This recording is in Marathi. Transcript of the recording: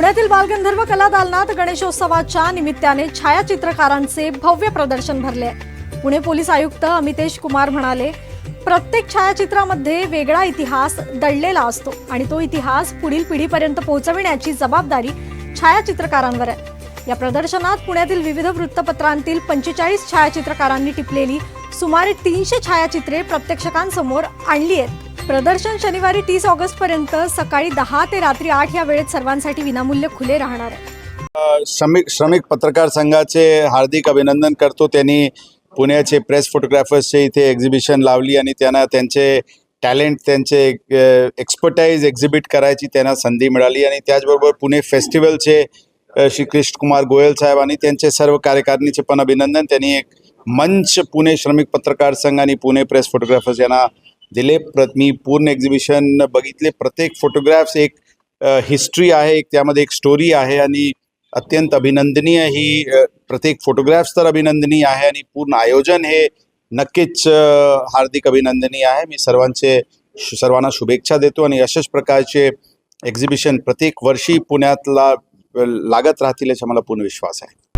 पुण्यातील बालगंधर्व कला दालनात गणेशोत्सवाच्या निमित्ताने छायाचित्रकारांचे भव्य प्रदर्शन भरले आहे. पुणे पोलीस आयुक्त अमितेश कुमार म्हणाले प्रत्येक छायाचित्रामध्ये वेगळा इतिहास दडलेला असतो आणि तो इतिहास पुढील पिढीपर्यंत पोहोचविण्याची जबाबदारी छायाचित्रकारांवर आहे या प्रदर्शनात पुण्यातील विविध वृत्तपत्रांतील पंचेचाळीस छायाचित्रकारांनी टिपलेली सुमारे तीनशे छायाचित्रे प्रत्यक्षकांसमोर आणली आहेत प्रदर्शन शनिवारी तीस ऑगस्ट पर्यंत सकाळी दहा ते रात्री आठ या वेळेत सर्वांसाठी विनामूल्य खुले राहणार आहे. श्रमिक श्रमिक पत्रकार संघाचे हार्दिक अभिनंदन करतो. त्यांनी पुण्याचे प्रेस फोटोग्राफर्सचे इथे एक्झिबिशन लावली आणि त्यांना त्यांचे टॅलेंट त्यांचे एक्सपर्टाईज एक्झिबिट करायची त्यांना संधी मिळाली आणि त्याचबरोबर पुणे फेस्टिवलचे श्री कृष्ण कुमार गोयल साहेब आणि त्यांचे सर्व कार्यकारिणीचे पण अभिनंदन. त्यांनी एक मंच पुणे श्रमिक पत्रकार संघ आणि पुणे प्रेस फोटोग्राफर्स यांना दिले. प्र मी पूर्ण एक्झिबिशन बघितले. प्रत्येक फोटोग्राफ्स एक हिस्ट्री आहे. एक त्यामध्ये एक स्टोरी आहे आणि अत्यंत अभिनंदनीय ही प्रत्येक फोटोग्राफ्स तर अभिनंदनीय आहे आणि पूर्ण आयोजन हे नक्कीच हार्दिक अभिनंदनीय आहे. मी सर्वांचे शु- सर्वांना शुभेच्छा देतो आणि अशाच प्रकारचे एक्झिबिशन प्रत्येक वर्षी पुण्यातला लागत राहतील याचा मला पूर्ण विश्वास आहे.